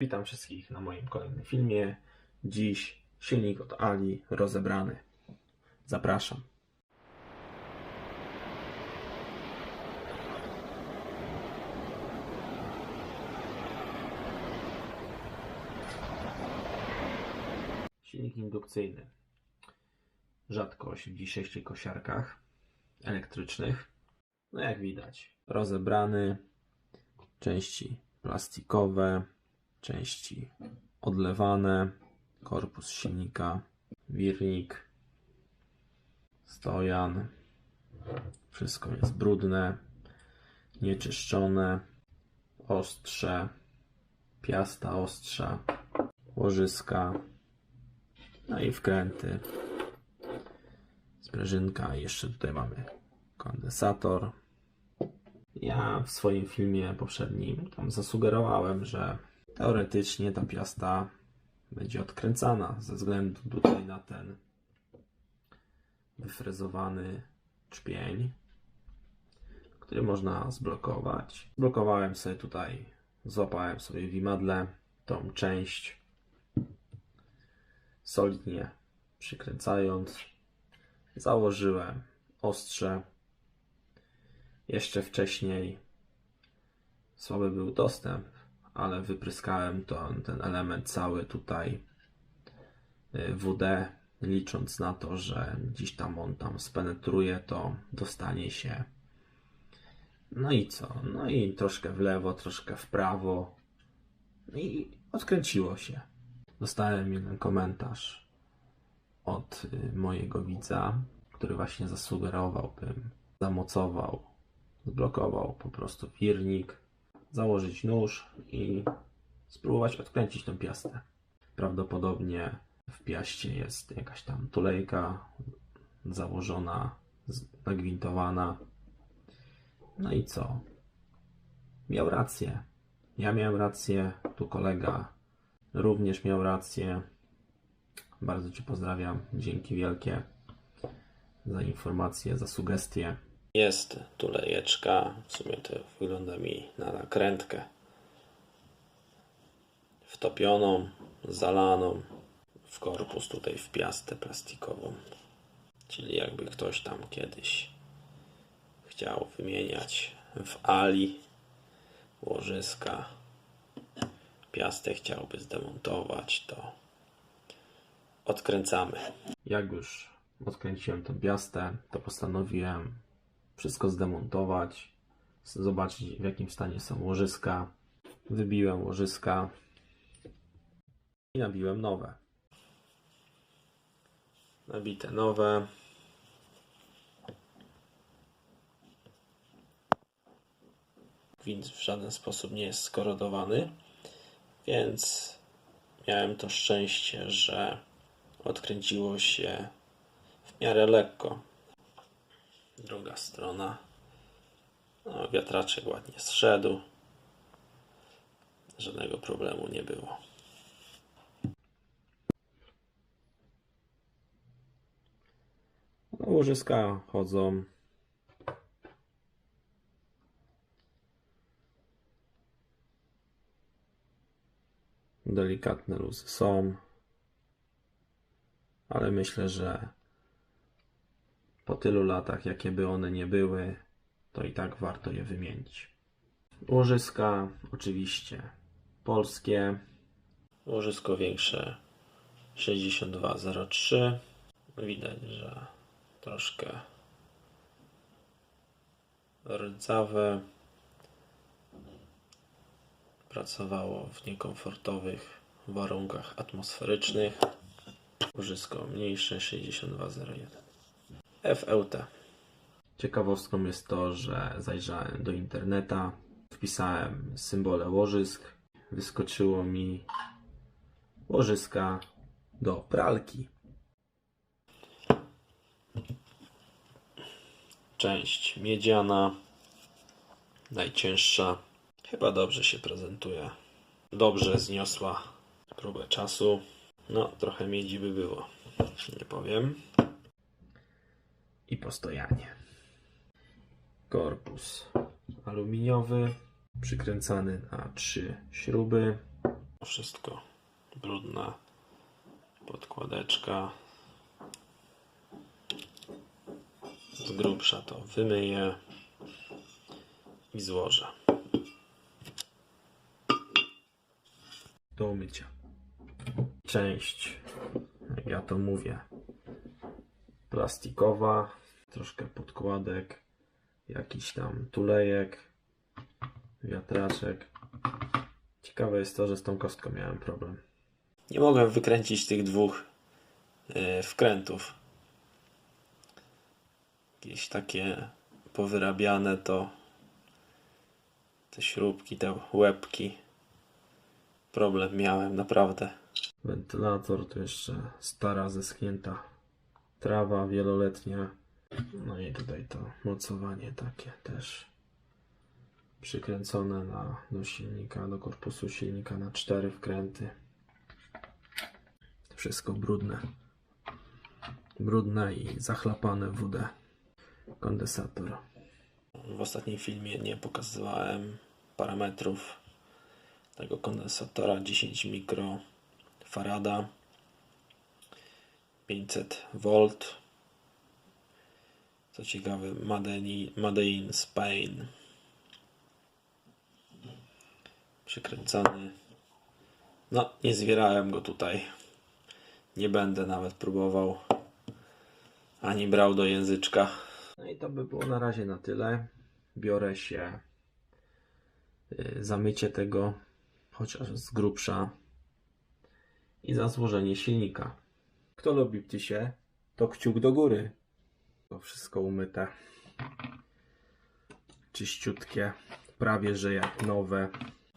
Witam wszystkich na moim kolejnym filmie. Dziś silnik od Ali rozebrany. Zapraszam. Silnik indukcyjny. Rzadkość w dzisiejszych kosiarkach elektrycznych. No jak widać, rozebrany, części plastikowe, części odlewane, korpus silnika, wirnik, stojan. Wszystko jest brudne, nieczyszczone, ostrze, piasta ostrza, łożyska, no i wkręty, sprężynka. Jeszcze tutaj mamy kondensator. Ja w swoim filmie poprzednim tam zasugerowałem, że teoretycznie ta piasta będzie odkręcana ze względu tutaj na ten wyfrezowany czpień, który można zblokować. Zblokowałem sobie tutaj, złapałem sobie w imadle tą część, solidnie przykręcając, założyłem ostrze. Jeszcze wcześniej słaby był dostęp, ale wypryskałem to, ten element cały tutaj y, WD, licząc na to, że gdzieś tam on tam spenetruje, to dostanie się. No i co? No i troszkę w lewo, troszkę w prawo. No I odkręciło się. Dostałem jeden komentarz od y, mojego widza, który właśnie zasugerował, bym zamocował, zblokował po prostu wirnik, założyć nóż i spróbować odkręcić tę piastę. Prawdopodobnie w piaście jest jakaś tam tulejka założona, nagwintowana. No i co? Miał rację. Ja miałem rację, tu kolega również miał rację. Bardzo Cię pozdrawiam. Dzięki wielkie za informacje, za sugestie. Jest tu lejeczka. W sumie to wygląda mi na nakrętkę. Wtopioną, zalaną w korpus tutaj w piastę plastikową. Czyli jakby ktoś tam kiedyś chciał wymieniać w Ali łożyska, piastę chciałby zdemontować, to odkręcamy. Jak już odkręciłem tę piastę, to postanowiłem wszystko zdemontować, zobaczyć w jakim stanie są łożyska. Wybiłem łożyska i nabiłem nowe. Nabite nowe. Gwint w żaden sposób nie jest skorodowany, więc miałem to szczęście, że odkręciło się w miarę lekko. Druga strona. No, wiatraczek ładnie zszedł. Żadnego problemu nie było. No, łożyska chodzą. Delikatne luzy są. Ale myślę, że po tylu latach, jakie by one nie były, to i tak warto je wymienić. Łożyska oczywiście polskie. Łożysko większe 6203. Widać, że troszkę rdzawe. Pracowało w niekomfortowych warunkach atmosferycznych. Łożysko mniejsze 6201. FLT. Ciekawostką jest to, że zajrzałem do interneta, wpisałem symbole łożysk, wyskoczyło mi łożyska do pralki. Część miedziana, najcięższa. Chyba dobrze się prezentuje. Dobrze zniosła próbę czasu. No, trochę miedzi by było, nie powiem i postojanie. Korpus aluminiowy, przykręcany na trzy śruby. Wszystko brudne. Podkładeczka. Z grubsza to wymyję i złożę. Do umycia. Część, jak ja to mówię, plastikowa, troszkę podkładek, jakiś tam tulejek, wiatraczek. Ciekawe jest to, że z tą kostką miałem problem. Nie mogłem wykręcić tych dwóch e, wkrętów. Jakieś takie powyrabiane to te śrubki, te łebki. Problem miałem, naprawdę. Wentylator to jeszcze stara, zeschnięta trawa wieloletnia. No i tutaj to mocowanie takie też przykręcone na, do silnika, do korpusu silnika na cztery wkręty. Wszystko brudne. Brudne i zachlapane WD. Kondensator. W ostatnim filmie nie pokazywałem parametrów tego kondensatora 10 mikrofarada 500 V co ciekawe Made in, Spain. Przykręcany no nie zwierałem go tutaj. Nie będę nawet próbował ani brał do języczka. No i to by było na razie na tyle. Biorę się y, za mycie tego chociaż z grubsza i za złożenie silnika. Kto lubi ptysie, to kciuk do góry. To wszystko umyte. Czyściutkie, prawie że jak nowe.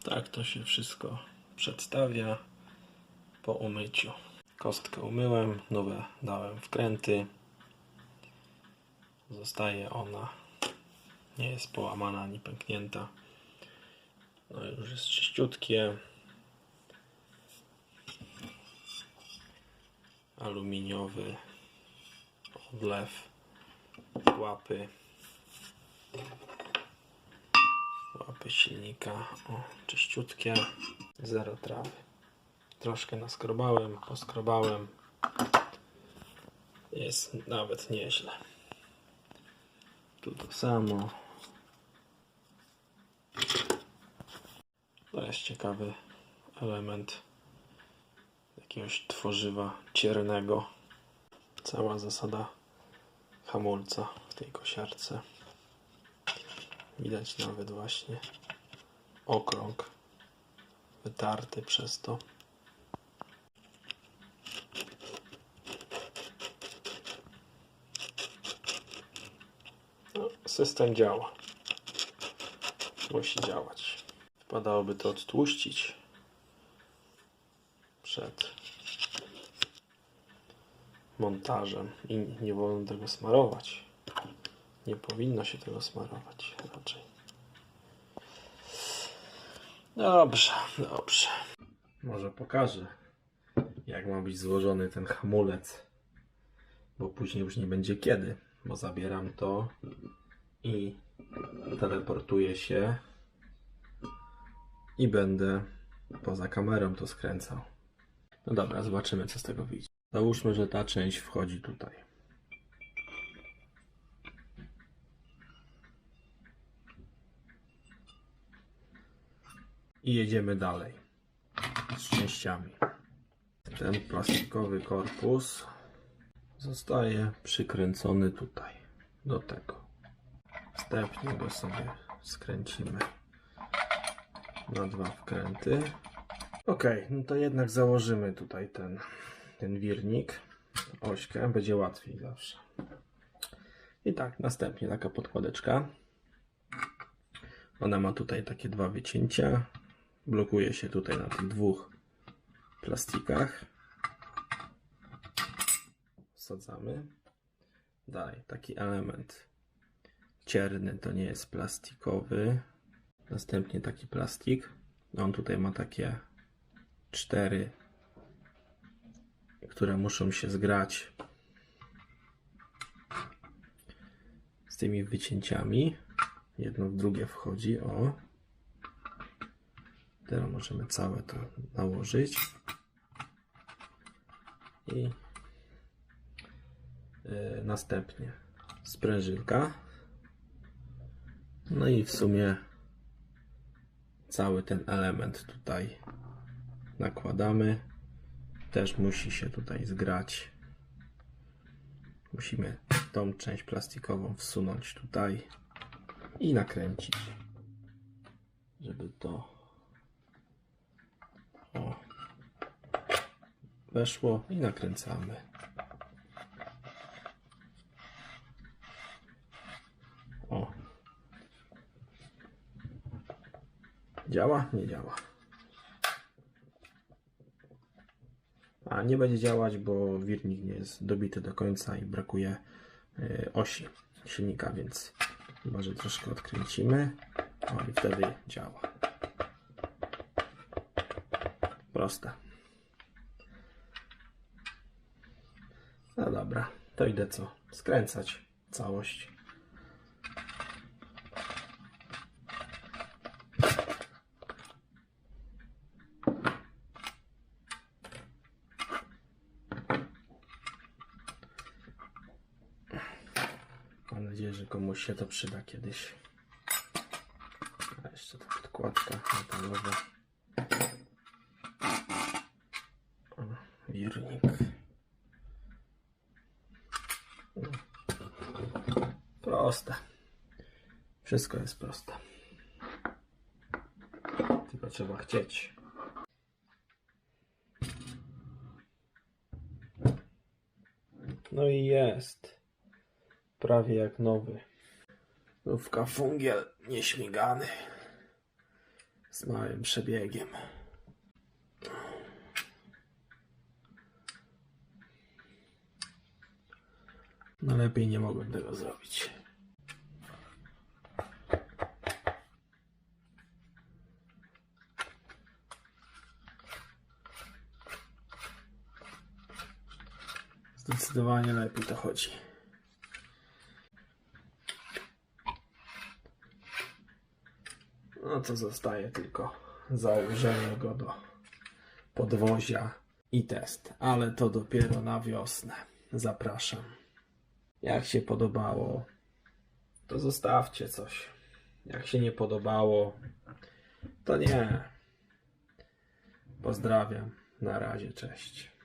Tak to się wszystko przedstawia po umyciu. Kostkę umyłem, nowe dałem wkręty. Zostaje ona. Nie jest połamana ani pęknięta. No już jest czyściutkie. Aluminiowy odlew łapy. Łapy silnika. O, czyściutkie. Zero trawy. Troszkę naskrobałem, poskrobałem. Jest nawet nieźle. Tu to samo. To jest ciekawy element jakiegoś tworzywa ciernego. Cała zasada hamulca w tej kosiarce. Widać nawet właśnie okrąg wytarty przez to. No, system działa. Musi działać. Wypadałoby to odtłuścić przed montażem i nie wolno tego smarować. Nie powinno się tego smarować raczej. Dobrze, dobrze. Może pokażę, jak ma być złożony ten hamulec, bo później już nie będzie kiedy, bo zabieram to i teleportuję się i będę poza kamerą to skręcał. No dobra, zobaczymy co z tego wyjdzie. Załóżmy, że ta część wchodzi tutaj. I jedziemy dalej z częściami. Ten plastikowy korpus zostaje przykręcony tutaj do tego. Wstępnie go sobie skręcimy na dwa wkręty. Ok, no to jednak założymy tutaj ten, ten wirnik, ośkę, będzie łatwiej zawsze. I tak, następnie taka podkładeczka. Ona ma tutaj takie dwa wycięcia. Blokuje się tutaj na tych dwóch plastikach. Wsadzamy. Dalej, taki element cierny, to nie jest plastikowy. Następnie taki plastik. On tutaj ma takie cztery, które muszą się zgrać z tymi wycięciami. Jedno w drugie wchodzi, o. Teraz możemy całe to nałożyć. I yy, następnie sprężynka. No i w sumie cały ten element tutaj nakładamy. Też musi się tutaj zgrać. Musimy tą część plastikową wsunąć tutaj i nakręcić, żeby to o, weszło i nakręcamy. O. Działa? Nie działa. A nie będzie działać, bo wirnik nie jest dobity do końca i brakuje y, osi silnika, więc chyba, że troszkę odkręcimy. O i wtedy działa. Proste. No dobra, to idę co? Skręcać całość. Się to przyda kiedyś. A jeszcze ta podkładka metalowa. O, wirnik. Proste. Wszystko jest proste. Tylko trzeba chcieć. No i jest. Prawie jak nowy. Nówka fungiel nieśmigany. Z małym przebiegiem. No lepiej nie mogłem tego zrobić. Zdecydowanie lepiej to chodzi. No to zostaje tylko założenie go do podwozia i test, ale to dopiero na wiosnę. Zapraszam. Jak się podobało, to zostawcie coś. Jak się nie podobało, to nie. Pozdrawiam. Na razie, cześć.